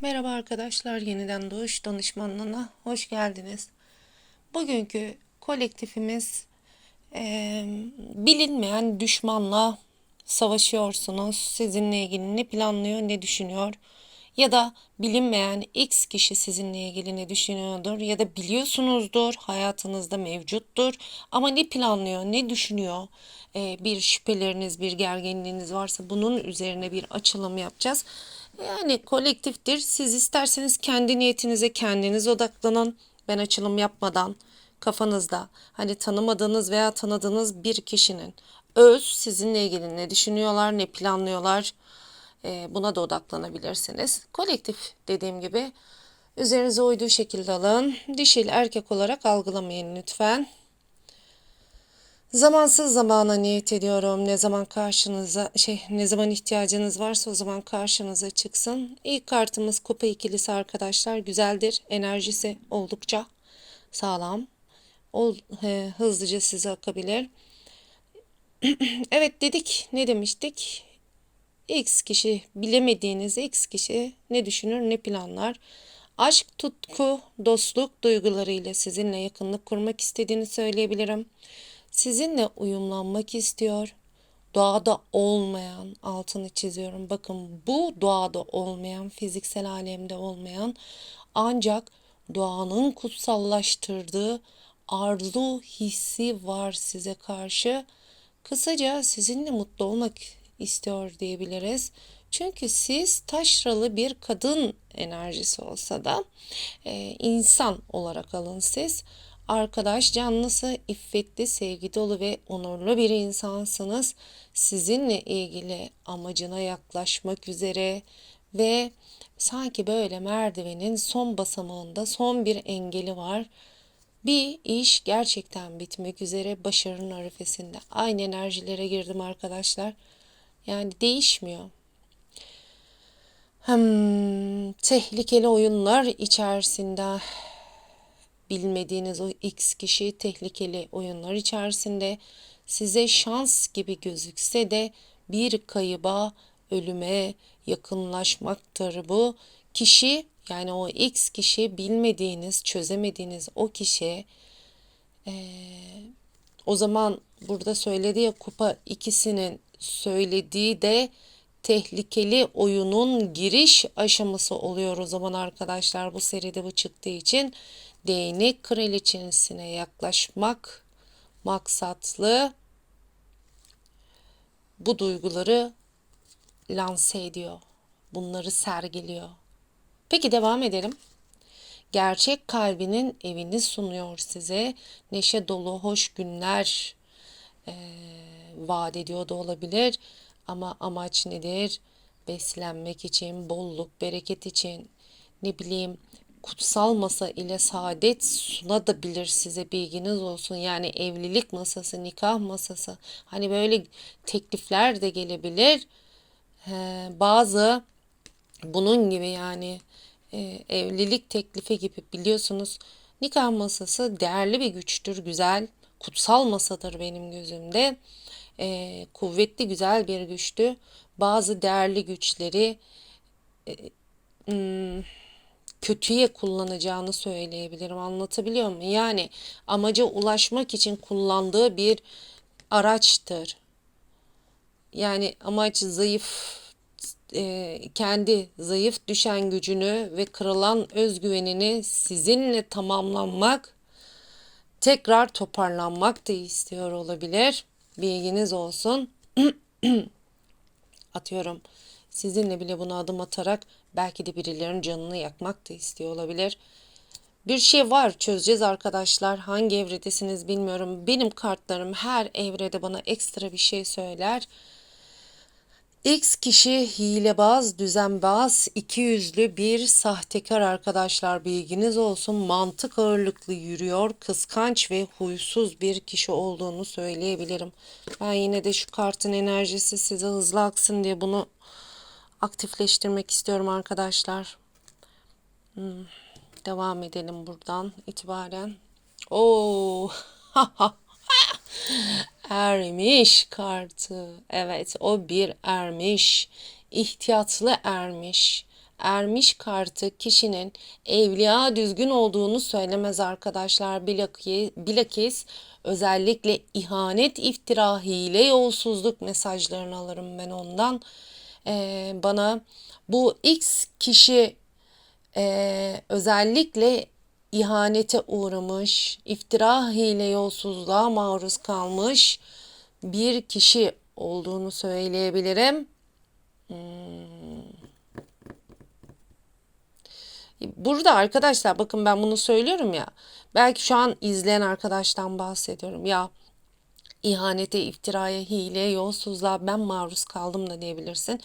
Merhaba arkadaşlar, yeniden Doğuş Danışmanlığı'na hoş geldiniz. Bugünkü kolektifimiz eee, bilinmeyen düşmanla savaşıyorsunuz. Sizinle ilgili ne planlıyor, ne düşünüyor? Ya da bilinmeyen X kişi sizinle ilgili ne düşünüyordur? Ya da biliyorsunuzdur, hayatınızda mevcuttur. Ama ne planlıyor, ne düşünüyor? Eee, bir şüpheleriniz, bir gerginliğiniz varsa bunun üzerine bir açılım yapacağız. Yani kolektiftir. Siz isterseniz kendi niyetinize kendiniz odaklanın. Ben açılım yapmadan kafanızda hani tanımadığınız veya tanıdığınız bir kişinin öz sizinle ilgili ne düşünüyorlar, ne planlıyorlar e, buna da odaklanabilirsiniz. Kolektif dediğim gibi üzerinize uyduğu şekilde alın. Dişil erkek olarak algılamayın lütfen. Zamansız zamana niyet ediyorum. Ne zaman karşınıza şey ne zaman ihtiyacınız varsa o zaman karşınıza çıksın. İlk kartımız kupa ikilisi arkadaşlar. Güzeldir. Enerjisi oldukça sağlam. Ol, he, hızlıca size akabilir. evet dedik. Ne demiştik? X kişi bilemediğiniz X kişi ne düşünür ne planlar. Aşk, tutku, dostluk duygularıyla sizinle yakınlık kurmak istediğini söyleyebilirim sizinle uyumlanmak istiyor. Doğada olmayan, altını çiziyorum. Bakın bu doğada olmayan, fiziksel alemde olmayan ancak doğanın kutsallaştırdığı arzu hissi var size karşı. Kısaca sizinle mutlu olmak istiyor diyebiliriz. Çünkü siz taşralı bir kadın enerjisi olsa da e, insan olarak alın siz arkadaş canlısı, iffetli, sevgi dolu ve onurlu bir insansınız. Sizinle ilgili amacına yaklaşmak üzere ve sanki böyle merdivenin son basamağında son bir engeli var. Bir iş gerçekten bitmek üzere başarının arifesinde. Aynı enerjilere girdim arkadaşlar. Yani değişmiyor. Hmm, tehlikeli oyunlar içerisinde bilmediğiniz o X kişi tehlikeli oyunlar içerisinde size şans gibi gözükse de bir kayıba, ölüme yakınlaşmaktır bu. Kişi yani o X kişi bilmediğiniz, çözemediğiniz o kişi ee, o zaman burada söyledi ya kupa ikisinin söylediği de tehlikeli oyunun giriş aşaması oluyor o zaman arkadaşlar bu seride bu çıktığı için değnek kraliçesine yaklaşmak maksatlı bu duyguları lanse ediyor. Bunları sergiliyor. Peki devam edelim. Gerçek kalbinin evini sunuyor size. Neşe dolu hoş günler e, vaat ediyor da olabilir. Ama amaç nedir? Beslenmek için, bolluk, bereket için, ne bileyim kutsal masa ile saadet sunabilir size bilginiz olsun. Yani evlilik masası, nikah masası. Hani böyle teklifler de gelebilir. Ee, bazı bunun gibi yani e, evlilik teklifi gibi biliyorsunuz nikah masası değerli bir güçtür, güzel, kutsal masadır benim gözümde. E, kuvvetli, güzel bir güçtü. Bazı değerli güçleri e, hmm, kötüye kullanacağını söyleyebilirim. Anlatabiliyor muyum? Yani amaca ulaşmak için kullandığı bir araçtır. Yani amaç zayıf e, kendi zayıf düşen gücünü ve kırılan özgüvenini sizinle tamamlanmak, tekrar toparlanmak da istiyor olabilir. Bilginiz olsun. Atıyorum sizinle bile bunu adım atarak belki de birilerinin canını yakmak da istiyor olabilir. Bir şey var çözeceğiz arkadaşlar. Hangi evredesiniz bilmiyorum. Benim kartlarım her evrede bana ekstra bir şey söyler. X kişi hilebaz, düzenbaz, iki yüzlü bir sahtekar arkadaşlar bilginiz olsun. Mantık ağırlıklı yürüyor, kıskanç ve huysuz bir kişi olduğunu söyleyebilirim. Ben yine de şu kartın enerjisi size hızlı aksın diye bunu aktifleştirmek istiyorum arkadaşlar. Hmm, devam edelim buradan itibaren. Oo. ermiş kartı. Evet o bir ermiş. ihtiyatlı ermiş. ermiş kartı kişinin evliya düzgün olduğunu söylemez arkadaşlar. Bilakis, özellikle ihanet, iftira, hile, yolsuzluk mesajlarını alırım ben ondan. Ee, bana bu X kişi e, özellikle ihanete uğramış, iftira, hile, yolsuzluğa maruz kalmış bir kişi olduğunu söyleyebilirim. Burada arkadaşlar bakın ben bunu söylüyorum ya. Belki şu an izleyen arkadaştan bahsediyorum. Ya ihanete, iftiraya, hileye, yolsuzluğa ben maruz kaldım da diyebilirsin.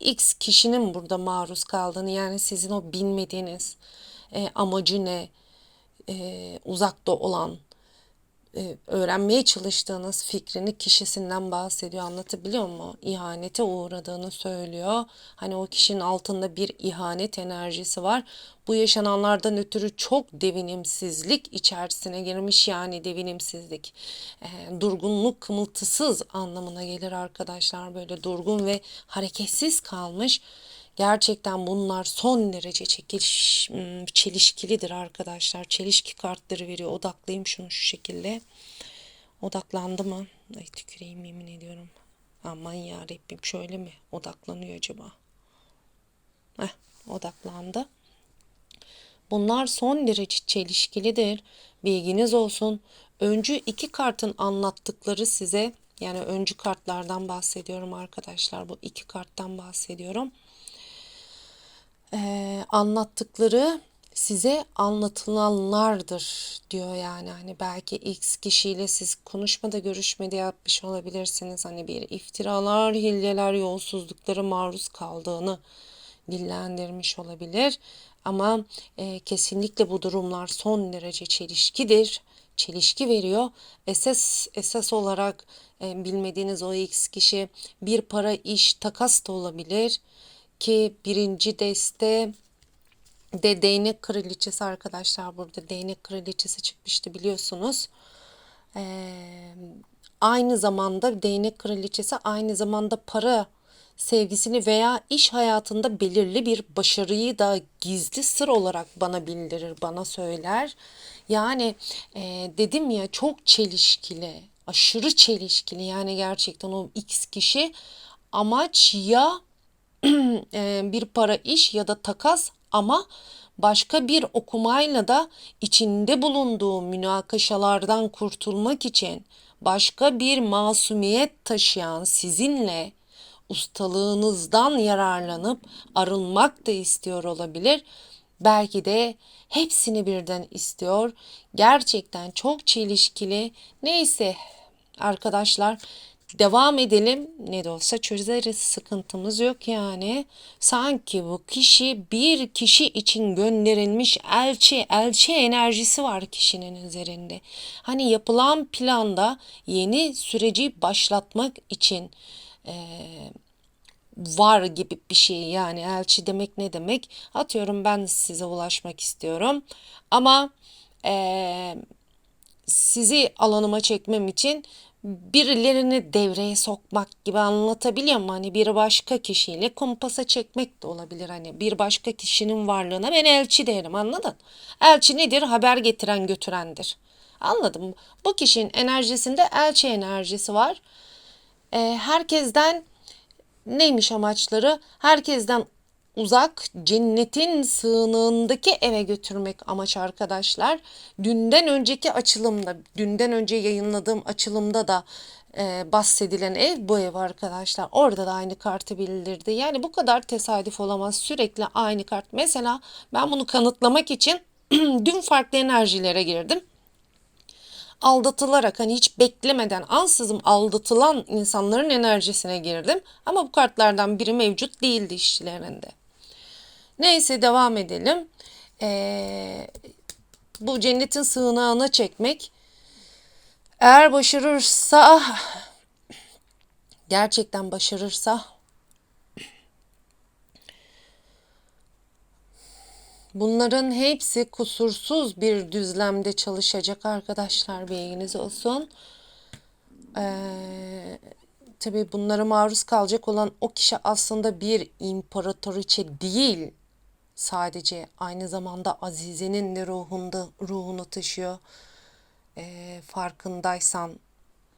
X kişinin burada maruz kaldığını yani sizin o bilmediğiniz e, amacı ne, e, uzakta olan e, öğrenmeye çalıştığınız fikrini kişisinden bahsediyor. Anlatabiliyor mu? İhanete uğradığını söylüyor. Hani o kişinin altında bir ihanet enerjisi var. Bu yaşananlardan ötürü çok devinimsizlik içerisine girmiş yani devinimsizlik. E, durgunluk, kımıltısız anlamına gelir arkadaşlar. Böyle durgun ve hareketsiz kalmış. Gerçekten bunlar son derece çekiliş, hmm, çelişkilidir arkadaşlar. Çelişki kartları veriyor. Odaklayayım şunu şu şekilde. Odaklandı mı? Ay tüküreyim yemin ediyorum. Aman ya Rabbim şöyle mi odaklanıyor acaba? Heh, odaklandı. Bunlar son derece çelişkilidir. Bilginiz olsun. Öncü iki kartın anlattıkları size yani öncü kartlardan bahsediyorum arkadaşlar. Bu iki karttan bahsediyorum e, anlattıkları size anlatılanlardır diyor yani. Hani belki X kişiyle siz konuşmada görüşmede yapmış olabilirsiniz. Hani bir iftiralar, hilleler, yolsuzluklara maruz kaldığını dillendirmiş olabilir. Ama e, kesinlikle bu durumlar son derece çelişkidir. Çelişki veriyor. Esas esas olarak e, bilmediğiniz o X kişi bir para iş takas da olabilir ki birinci deste de değnek kraliçesi arkadaşlar burada değnek kraliçesi çıkmıştı biliyorsunuz. Ee, aynı zamanda değnek kraliçesi aynı zamanda para sevgisini veya iş hayatında belirli bir başarıyı da gizli sır olarak bana bildirir, bana söyler. Yani e, dedim ya çok çelişkili, aşırı çelişkili yani gerçekten o X kişi amaç ya bir para iş ya da takas ama başka bir okumayla da içinde bulunduğu münakaşalardan kurtulmak için başka bir masumiyet taşıyan sizinle ustalığınızdan yararlanıp arınmak da istiyor olabilir. Belki de hepsini birden istiyor. Gerçekten çok çelişkili. Neyse arkadaşlar devam edelim. Ne de olsa çözeriz. Sıkıntımız yok yani. Sanki bu kişi bir kişi için gönderilmiş elçi, elçi enerjisi var kişinin üzerinde. Hani yapılan planda yeni süreci başlatmak için e, var gibi bir şey yani elçi demek ne demek? Atıyorum ben size ulaşmak istiyorum ama e, sizi alanıma çekmem için birilerini devreye sokmak gibi anlatabiliyor muyum? Hani bir başka kişiyle kumpasa çekmek de olabilir. Hani bir başka kişinin varlığına ben elçi derim anladın? Elçi nedir? Haber getiren götürendir. Anladım. Bu kişinin enerjisinde elçi enerjisi var. Ee, herkesten neymiş amaçları? Herkesten uzak cennetin sığınığındaki eve götürmek amaç arkadaşlar. Dünden önceki açılımda, dünden önce yayınladığım açılımda da e, bahsedilen ev bu ev arkadaşlar. Orada da aynı kartı bildirdi. Yani bu kadar tesadüf olamaz. Sürekli aynı kart. Mesela ben bunu kanıtlamak için dün farklı enerjilere girdim aldatılarak hani hiç beklemeden ansızın aldatılan insanların enerjisine girdim. Ama bu kartlardan biri mevcut değildi işçilerinde. Neyse devam edelim. Ee, bu cennetin sığınağına çekmek eğer başarırsa gerçekten başarırsa bunların hepsi kusursuz bir düzlemde çalışacak arkadaşlar bilginiz olsun. Ee, tabii bunlara maruz kalacak olan o kişi aslında bir imparatoriçe değil sadece aynı zamanda Azize'nin de ruhunda ruhunu taşıyor. Ee, farkındaysan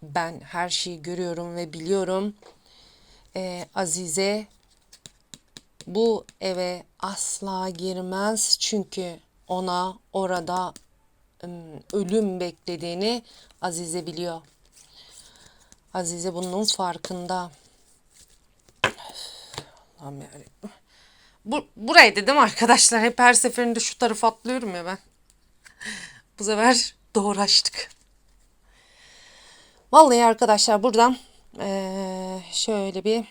ben her şeyi görüyorum ve biliyorum. Ee, Azize bu eve asla girmez çünkü ona orada ölüm beklediğini Azize biliyor. Azize bunun farkında. Allah'ım yarabbim. Bu, buraydı değil mi arkadaşlar? Hep her seferinde şu tarafa atlıyorum ya ben. Bu sefer doğru açtık. Vallahi arkadaşlar buradan eee, şöyle bir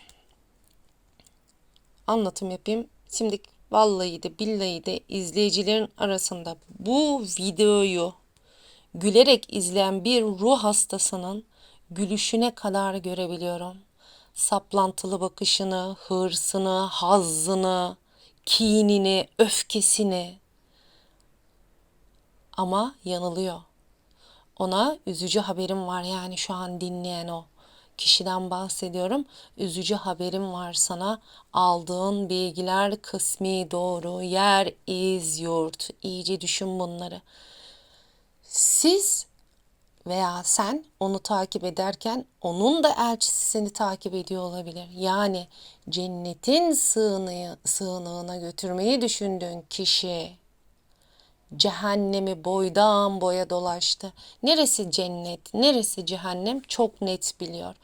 anlatım yapayım. Şimdi vallahi de billahi de izleyicilerin arasında bu videoyu gülerek izleyen bir ruh hastasının gülüşüne kadar görebiliyorum. Saplantılı bakışını, hırsını, hazzını, kinini, öfkesini. Ama yanılıyor. Ona üzücü haberim var yani şu an dinleyen o kişiden bahsediyorum. Üzücü haberim var sana. Aldığın bilgiler kısmi doğru. Yer, iz, yurt. İyice düşün bunları. Siz veya sen onu takip ederken onun da elçisi seni takip ediyor olabilir. Yani cennetin sığınağı, sığınığına götürmeyi düşündüğün kişi cehennemi boydan boya dolaştı. Neresi cennet, neresi cehennem çok net biliyor.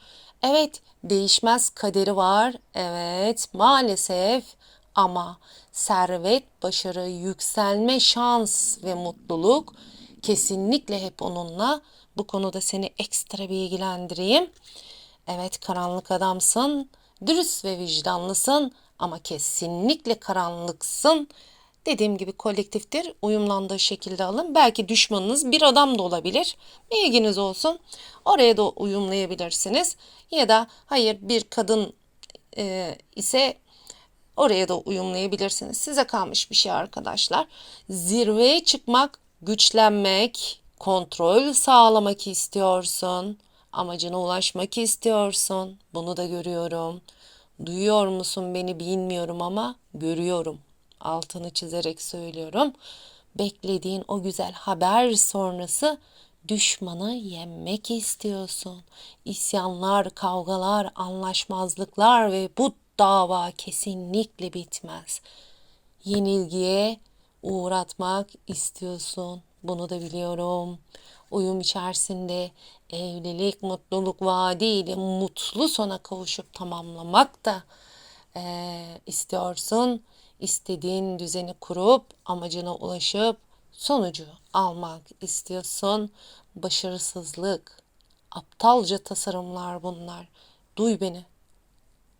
Evet, değişmez kaderi var. Evet, maalesef ama servet, başarı, yükselme, şans ve mutluluk kesinlikle hep onunla. Bu konuda seni ekstra bilgilendireyim. Evet, karanlık adamsın, dürüst ve vicdanlısın ama kesinlikle karanlıksın. Dediğim gibi kolektiftir. Uyumlandığı şekilde alın. Belki düşmanınız bir adam da olabilir. Bilginiz olsun. Oraya da uyumlayabilirsiniz. Ya da hayır bir kadın e, ise oraya da uyumlayabilirsiniz. Size kalmış bir şey arkadaşlar. Zirveye çıkmak, güçlenmek, kontrol sağlamak istiyorsun. Amacına ulaşmak istiyorsun. Bunu da görüyorum. Duyuyor musun beni bilmiyorum ama görüyorum altını çizerek söylüyorum. Beklediğin o güzel haber sonrası düşmanı yenmek istiyorsun. İsyanlar, kavgalar, anlaşmazlıklar ve bu dava kesinlikle bitmez. Yenilgiye uğratmak istiyorsun. Bunu da biliyorum. Uyum içerisinde evlilik, mutluluk vaadiyle mutlu sona kavuşup tamamlamak da eee, istiyorsun istediğin düzeni kurup amacına ulaşıp sonucu almak istiyorsun. Başarısızlık, aptalca tasarımlar bunlar. Duy beni.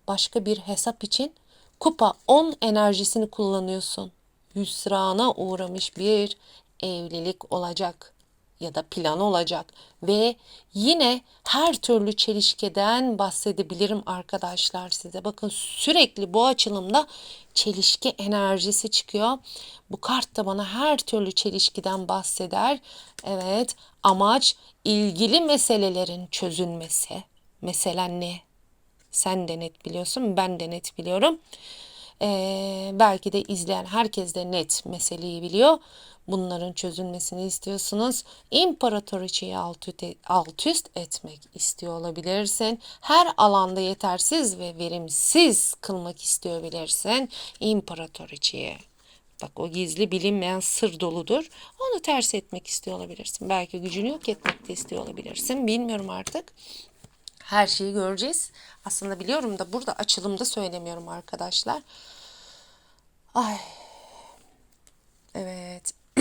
Başka bir hesap için kupa 10 enerjisini kullanıyorsun. Hüsrana uğramış bir evlilik olacak ya da plan olacak ve yine her türlü çelişkiden bahsedebilirim arkadaşlar size. Bakın sürekli bu açılımda çelişki enerjisi çıkıyor. Bu kart da bana her türlü çelişkiden bahseder. Evet, amaç ilgili meselelerin çözülmesi. Mesela ne? Sen de net biliyorsun, ben de net biliyorum. Ee, belki de izleyen herkes de net meseleyi biliyor. Bunların çözülmesini istiyorsunuz. İmparatoriçeyi alt, alt üst etmek istiyor olabilirsin. Her alanda yetersiz ve verimsiz kılmak istiyor olabilirsin. İmparatoriçeyi. Bak o gizli bilinmeyen sır doludur. Onu ters etmek istiyor olabilirsin. Belki gücünü yok etmek de istiyor olabilirsin. Bilmiyorum artık. Her şeyi göreceğiz. Aslında biliyorum da burada açılımda söylemiyorum arkadaşlar. Ay. Evet.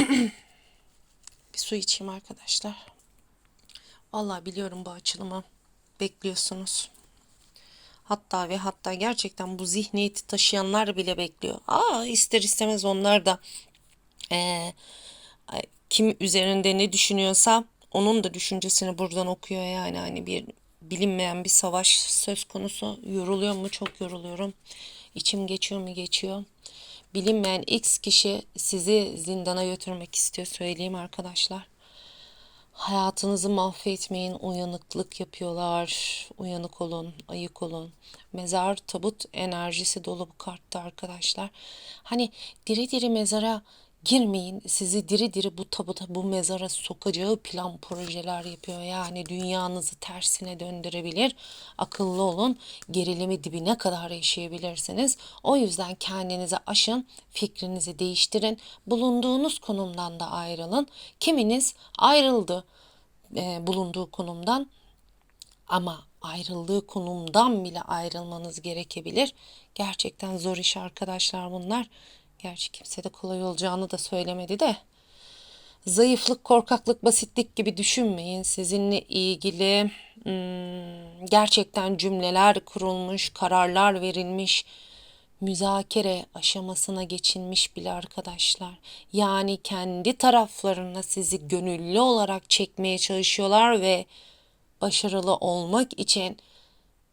bir su içeyim arkadaşlar. Vallahi biliyorum bu açılımı bekliyorsunuz. Hatta ve hatta gerçekten bu zihniyeti taşıyanlar bile bekliyor. Aa ister istemez onlar da ee, kim üzerinde ne düşünüyorsa onun da düşüncesini buradan okuyor yani hani bir bilinmeyen bir savaş söz konusu. Yoruluyor mu? Çok yoruluyorum. İçim geçiyor mu? Geçiyor. Bilinmeyen X kişi sizi zindana götürmek istiyor söyleyeyim arkadaşlar. Hayatınızı mahvetmeyin, uyanıklık yapıyorlar. Uyanık olun, ayık olun. Mezar, tabut enerjisi dolu bu kartta arkadaşlar. Hani diri diri mezara girmeyin. Sizi diri diri bu tabuta, bu mezara sokacağı plan projeler yapıyor. Yani dünyanızı tersine döndürebilir. Akıllı olun. Gerilimi dibine kadar yaşayabilirsiniz. O yüzden kendinizi aşın, fikrinizi değiştirin. Bulunduğunuz konumdan da ayrılın. Kiminiz ayrıldı e, bulunduğu konumdan ama ayrıldığı konumdan bile ayrılmanız gerekebilir. Gerçekten zor iş arkadaşlar bunlar. Gerçi kimse de kolay olacağını da söylemedi de. Zayıflık, korkaklık, basitlik gibi düşünmeyin. Sizinle ilgili hmm, gerçekten cümleler kurulmuş, kararlar verilmiş, müzakere aşamasına geçilmiş bile arkadaşlar. Yani kendi taraflarına sizi gönüllü olarak çekmeye çalışıyorlar ve başarılı olmak için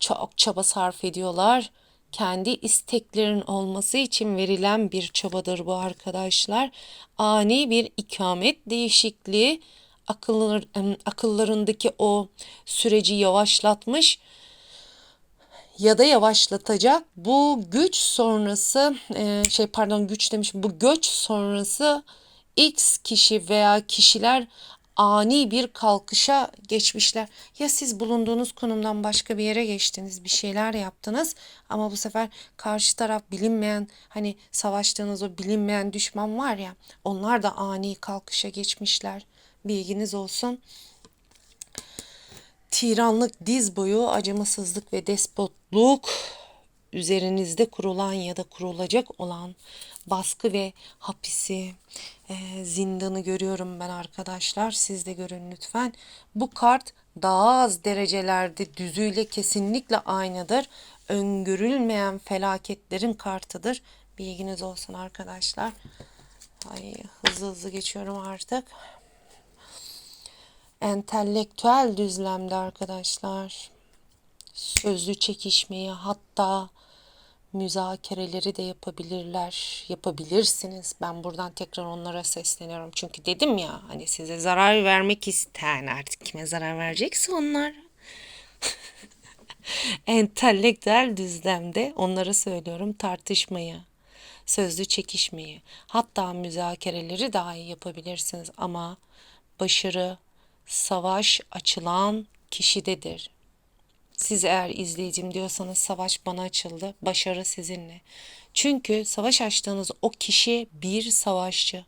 çok çaba sarf ediyorlar. Kendi isteklerin olması için verilen bir çabadır bu arkadaşlar. Ani bir ikamet değişikliği akıllar, akıllarındaki o süreci yavaşlatmış ya da yavaşlatacak. Bu güç sonrası e, şey pardon güç demiş bu göç sonrası X kişi veya kişiler ani bir kalkışa geçmişler. Ya siz bulunduğunuz konumdan başka bir yere geçtiniz, bir şeyler yaptınız ama bu sefer karşı taraf bilinmeyen hani savaştığınız o bilinmeyen düşman var ya onlar da ani kalkışa geçmişler. Bilginiz olsun tiranlık, diz boyu acımasızlık ve despotluk üzerinizde kurulan ya da kurulacak olan baskı ve hapisi, e, zindanı görüyorum ben arkadaşlar. Siz de görün lütfen. Bu kart daha az derecelerde düzüyle kesinlikle aynıdır. Öngörülmeyen felaketlerin kartıdır. Bilginiz olsun arkadaşlar. Ay, hızlı hızlı geçiyorum artık entelektüel düzlemde arkadaşlar sözlü çekişmeyi hatta müzakereleri de yapabilirler. Yapabilirsiniz. Ben buradan tekrar onlara sesleniyorum. Çünkü dedim ya hani size zarar vermek isteyen artık kime zarar verecekse onlar. entelektüel düzlemde onlara söylüyorum tartışmayı, sözlü çekişmeyi, hatta müzakereleri dahi yapabilirsiniz ama başarı savaş açılan kişidedir. Siz eğer izleyicim diyorsanız savaş bana açıldı, başarı sizinle. Çünkü savaş açtığınız o kişi bir savaşçı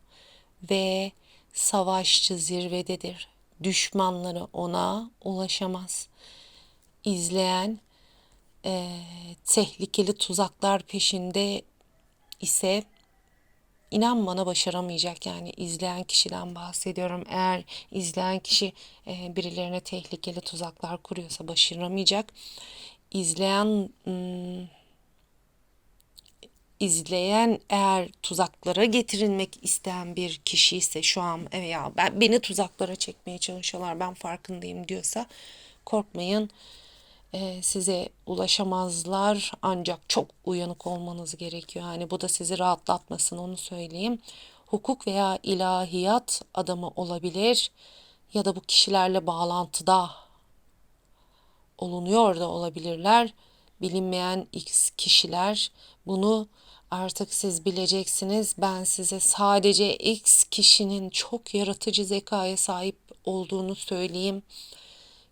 ve savaşçı zirvededir. Düşmanları ona ulaşamaz. İzleyen e, tehlikeli tuzaklar peşinde ise inan bana başaramayacak yani izleyen kişiden bahsediyorum. Eğer izleyen kişi e, birilerine tehlikeli tuzaklar kuruyorsa başaramayacak. İzleyen ım, izleyen eğer tuzaklara getirilmek isteyen bir kişi ise şu an e, ya ben beni tuzaklara çekmeye çalışıyorlar ben farkındayım diyorsa korkmayın e, size ulaşamazlar ancak çok uyanık olmanız gerekiyor. Yani bu da sizi rahatlatmasın onu söyleyeyim. Hukuk veya ilahiyat adamı olabilir ya da bu kişilerle bağlantıda olunuyor da olabilirler. Bilinmeyen X kişiler bunu artık siz bileceksiniz. Ben size sadece X kişinin çok yaratıcı zekaya sahip olduğunu söyleyeyim.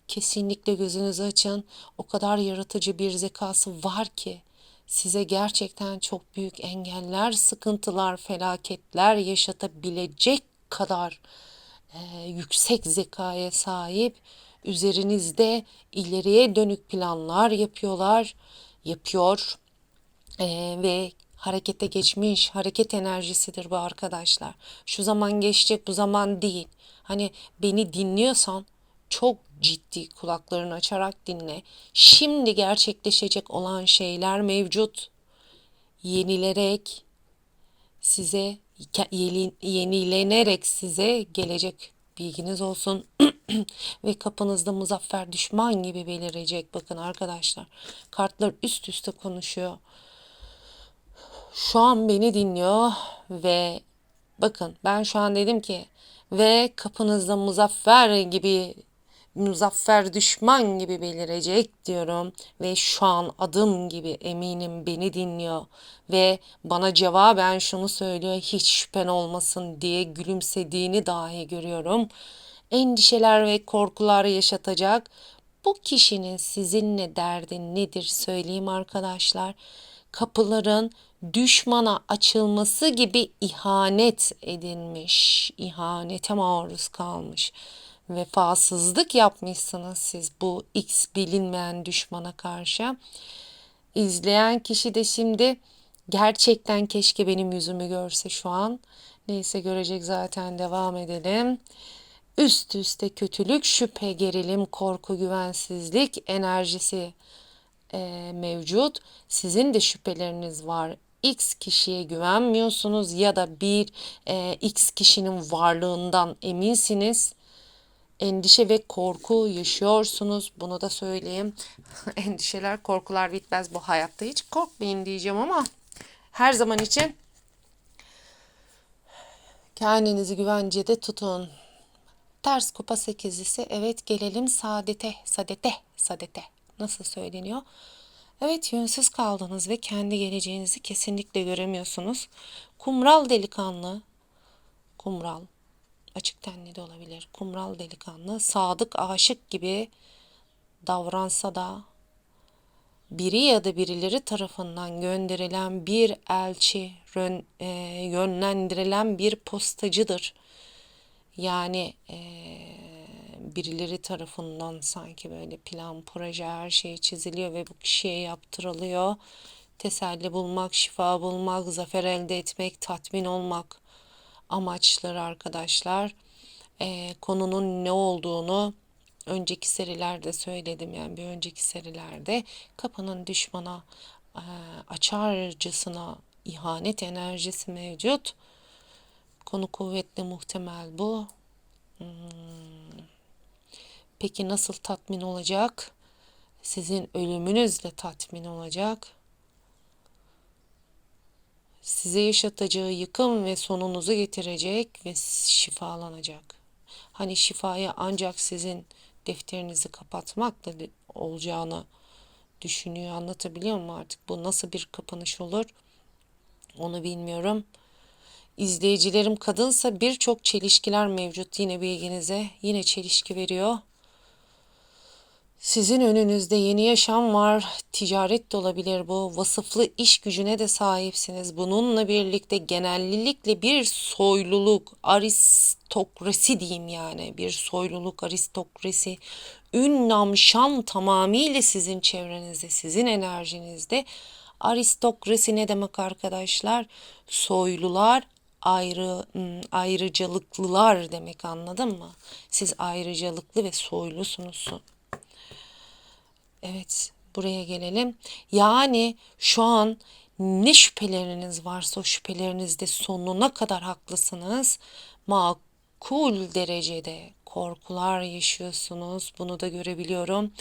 Kesinlikle gözünüzü açın. O kadar yaratıcı bir zekası var ki size gerçekten çok büyük engeller, sıkıntılar, felaketler yaşatabilecek kadar e, yüksek zekaya sahip. Üzerinizde ileriye dönük planlar yapıyorlar, yapıyor e, ve harekete geçmiş, hareket enerjisidir bu arkadaşlar. Şu zaman geçecek, bu zaman değil. Hani beni dinliyorsan çok ciddi kulaklarını açarak dinle. Şimdi gerçekleşecek olan şeyler mevcut. Yenilerek size yenilenerek size gelecek bilginiz olsun. Ve kapınızda muzaffer düşman gibi belirecek. Bakın arkadaşlar kartlar üst üste konuşuyor. Şu an beni dinliyor ve Bakın ben şu an dedim ki ve kapınızda muzaffer gibi muzaffer düşman gibi belirecek diyorum ve şu an adım gibi eminim beni dinliyor ve bana cevaben şunu söylüyor hiç şüphen olmasın diye gülümsediğini dahi görüyorum. Endişeler ve korkular yaşatacak. Bu kişinin sizinle derdi nedir söyleyeyim arkadaşlar. Kapıların düşmana açılması gibi ihanet edilmiş, ihanete maruz kalmış. Vefasızlık yapmışsınız siz bu X bilinmeyen düşmana karşı. İzleyen kişi de şimdi gerçekten keşke benim yüzümü görse şu an. Neyse görecek zaten devam edelim. Üst üste kötülük, şüphe, gerilim, korku, güvensizlik enerjisi e, mevcut. Sizin de şüpheleriniz var. X kişiye güvenmiyorsunuz ya da bir e, X kişinin varlığından eminsiniz. Endişe ve korku yaşıyorsunuz. Bunu da söyleyeyim. Endişeler, korkular bitmez bu hayatta. Hiç korkmayın diyeceğim ama her zaman için kendinizi güvencede tutun. Ters kupa sekizlisi. Evet gelelim saadete, sadete, sadete. Nasıl söyleniyor? Evet yönsüz kaldınız ve kendi geleceğinizi kesinlikle göremiyorsunuz. Kumral delikanlı, kumral, açık tenli de olabilir. Kumral delikanlı, sadık aşık gibi davransa da biri ya da birileri tarafından gönderilen bir elçi, rön- e, yönlendirilen bir postacıdır. Yani e, birileri tarafından sanki böyle plan, proje her şey çiziliyor ve bu kişiye yaptırılıyor. Teselli bulmak, şifa bulmak, zafer elde etmek, tatmin olmak amaçları arkadaşlar. E, konunun ne olduğunu önceki serilerde söyledim yani bir önceki serilerde kapının düşmana e, açarcasına ihanet enerjisi mevcut. Konu kuvvetli muhtemel bu. Hmm. Peki nasıl tatmin olacak? Sizin ölümünüzle tatmin olacak. Size yaşatacağı yıkım ve sonunuzu getirecek ve şifalanacak. Hani şifaya ancak sizin defterinizi kapatmakla olacağını düşünüyor. Anlatabiliyor muyum artık? Bu nasıl bir kapanış olur? Onu bilmiyorum. İzleyicilerim kadınsa birçok çelişkiler mevcut yine bilginize. Yine çelişki veriyor. Sizin önünüzde yeni yaşam var. Ticaret de olabilir bu. Vasıflı iş gücüne de sahipsiniz. Bununla birlikte genellikle bir soyluluk, aristokrasi diyeyim yani. Bir soyluluk, aristokrasi, ün, nam, şan tamamıyla sizin çevrenizde, sizin enerjinizde. Aristokrasi ne demek arkadaşlar? Soylular, ayrı ayrıcalıklılar demek anladın mı? Siz ayrıcalıklı ve soylusunuz. Evet, buraya gelelim. Yani şu an ne şüpheleriniz varsa o şüphelerinizde sonuna kadar haklısınız. Makul derecede korkular yaşıyorsunuz. Bunu da görebiliyorum.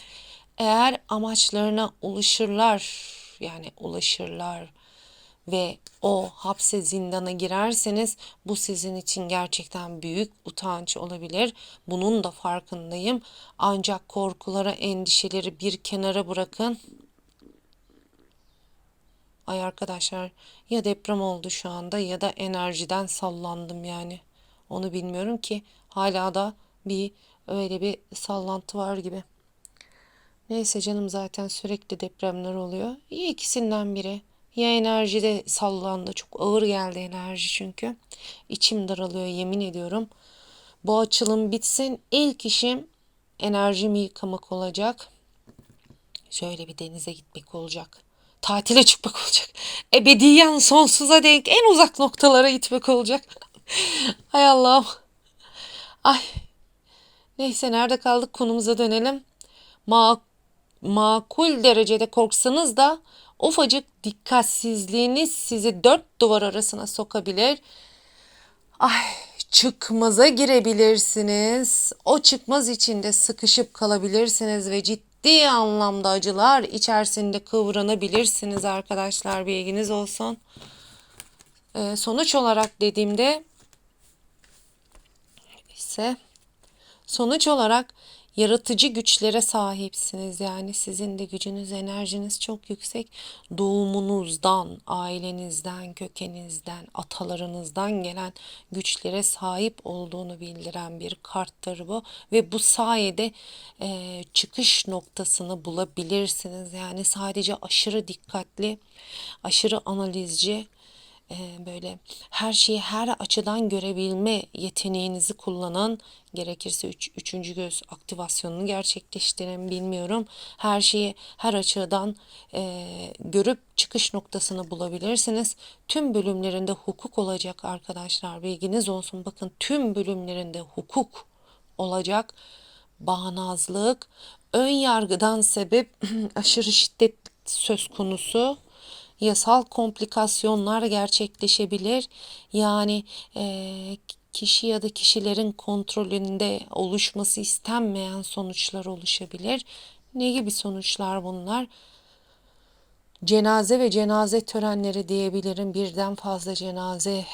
Eğer amaçlarına ulaşırlar, yani ulaşırlar ve o hapse zindana girerseniz bu sizin için gerçekten büyük utanç olabilir. Bunun da farkındayım. Ancak korkulara, endişeleri bir kenara bırakın. Ay arkadaşlar ya deprem oldu şu anda ya da enerjiden sallandım yani. Onu bilmiyorum ki hala da bir öyle bir sallantı var gibi. Neyse canım zaten sürekli depremler oluyor. İyi ikisinden biri. Ya enerjide sallandı. Çok ağır geldi enerji çünkü. İçim daralıyor yemin ediyorum. Bu açılım bitsin. İlk işim enerjimi yıkamak olacak. Şöyle bir denize gitmek olacak. Tatile çıkmak olacak. Ebediyen sonsuza denk en uzak noktalara gitmek olacak. Hay Allah'ım. Ay. Neyse nerede kaldık konumuza dönelim. Ma makul derecede korksanız da ufacık dikkatsizliğiniz sizi dört duvar arasına sokabilir. Ay çıkmaza girebilirsiniz. O çıkmaz içinde sıkışıp kalabilirsiniz ve ciddi anlamda acılar içerisinde kıvranabilirsiniz arkadaşlar bilginiz olsun. Ee, sonuç olarak dediğimde ise sonuç olarak yaratıcı güçlere sahipsiniz. Yani sizin de gücünüz, enerjiniz çok yüksek. Doğumunuzdan, ailenizden, kökeninizden, atalarınızdan gelen güçlere sahip olduğunu bildiren bir karttır bu. Ve bu sayede e, çıkış noktasını bulabilirsiniz. Yani sadece aşırı dikkatli, aşırı analizci, e, böyle her şeyi her açıdan görebilme yeteneğinizi kullanan gerekirse üç, üçüncü göz aktivasyonunu gerçekleştirin bilmiyorum. Her şeyi her açıdan e, görüp çıkış noktasını bulabilirsiniz. Tüm bölümlerinde hukuk olacak arkadaşlar bilginiz olsun. Bakın tüm bölümlerinde hukuk olacak. Bağnazlık, ön yargıdan sebep aşırı şiddet söz konusu yasal komplikasyonlar gerçekleşebilir. Yani e, kişi ya da kişilerin kontrolünde oluşması istenmeyen sonuçlar oluşabilir. Ne gibi sonuçlar bunlar? Cenaze ve cenaze törenleri diyebilirim. Birden fazla cenaze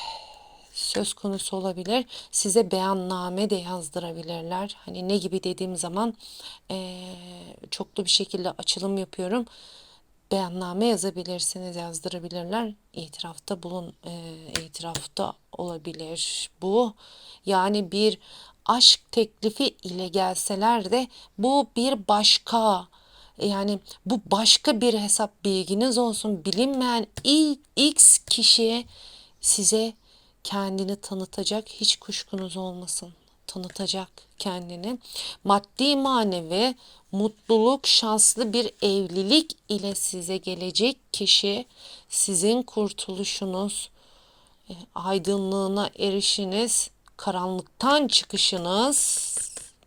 söz konusu olabilir. Size beyanname de yazdırabilirler. Hani ne gibi dediğim zaman e, çoklu bir şekilde açılım yapıyorum beyanname yazabilirsiniz, yazdırabilirler. İtirafta bulun, e, itirafta olabilir bu. Yani bir aşk teklifi ile gelseler de bu bir başka yani bu başka bir hesap bilginiz olsun. Bilinmeyen X kişiye size kendini tanıtacak hiç kuşkunuz olmasın tanıtacak kendini. Maddi manevi mutluluk, şanslı bir evlilik ile size gelecek kişi sizin kurtuluşunuz, e, aydınlığına erişiniz, karanlıktan çıkışınız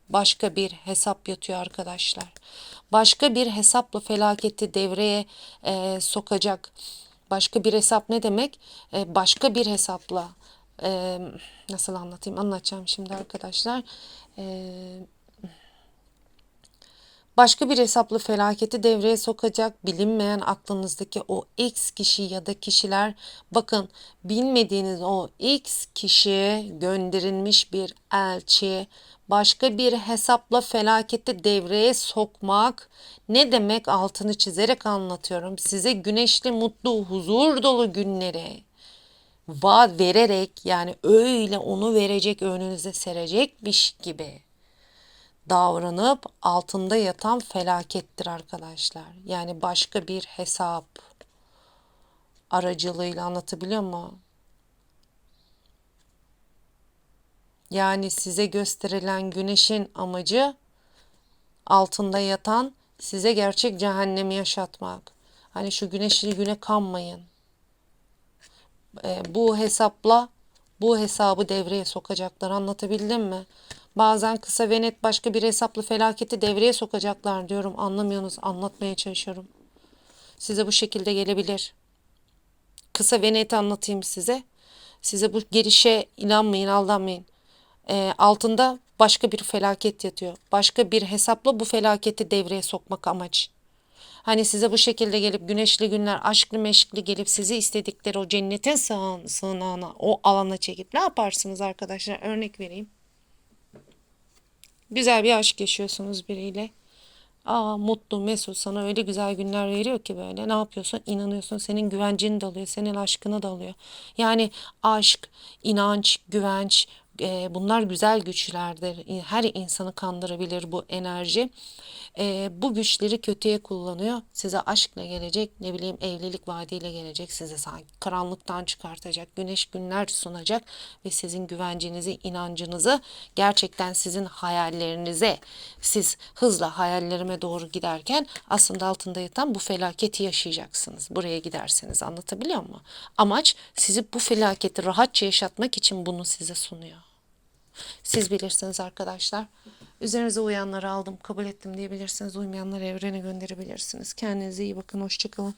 başka bir hesap yatıyor arkadaşlar. Başka bir hesapla felaketi devreye e, sokacak. Başka bir hesap ne demek? E, başka bir hesapla e, nasıl anlatayım? Anlatacağım şimdi arkadaşlar. E, başka bir hesaplı felaketi devreye sokacak bilinmeyen aklınızdaki o X kişi ya da kişiler bakın bilmediğiniz o X kişi gönderilmiş bir elçi başka bir hesapla felaketi devreye sokmak ne demek? Altını çizerek anlatıyorum. Size güneşli mutlu huzur dolu günleri vaat vererek yani öyle onu verecek önünüze serecekmiş gibi davranıp altında yatan felakettir arkadaşlar. Yani başka bir hesap aracılığıyla anlatabiliyor mu? Yani size gösterilen güneşin amacı altında yatan size gerçek cehennemi yaşatmak. Hani şu güneşli güne kanmayın bu hesapla bu hesabı devreye sokacaklar. Anlatabildim mi? Bazen kısa ve net başka bir hesaplı felaketi devreye sokacaklar diyorum. Anlamıyorsunuz. Anlatmaya çalışıyorum. Size bu şekilde gelebilir. Kısa ve net anlatayım size. Size bu gelişe inanmayın, aldanmayın. E, altında başka bir felaket yatıyor. Başka bir hesapla bu felaketi devreye sokmak amaç. Hani size bu şekilde gelip güneşli günler, aşklı meşkli gelip sizi istedikleri o cennetin sığın, sığınağına, o alana çekip ne yaparsınız arkadaşlar? Örnek vereyim. Güzel bir aşk yaşıyorsunuz biriyle. Aa mutlu, mesut sana öyle güzel günler veriyor ki böyle. Ne yapıyorsun? İnanıyorsun. Senin güvencini de alıyor. Senin aşkını da alıyor. Yani aşk, inanç, güvenç, e, bunlar güzel güçlerdir. Her insanı kandırabilir bu enerji. E, bu güçleri kötüye kullanıyor. Size aşkla gelecek, ne bileyim evlilik vaadiyle gelecek. Size sanki karanlıktan çıkartacak, güneş günler sunacak ve sizin güvencinizi, inancınızı gerçekten sizin hayallerinize, siz hızla hayallerime doğru giderken aslında altında yatan bu felaketi yaşayacaksınız. Buraya giderseniz anlatabiliyor muyum? Amaç sizi bu felaketi rahatça yaşatmak için bunu size sunuyor. Siz bilirsiniz arkadaşlar. Üzerinize uyanları aldım, kabul ettim diyebilirsiniz. Uymayanları evrene gönderebilirsiniz. Kendinize iyi bakın. Hoşçakalın.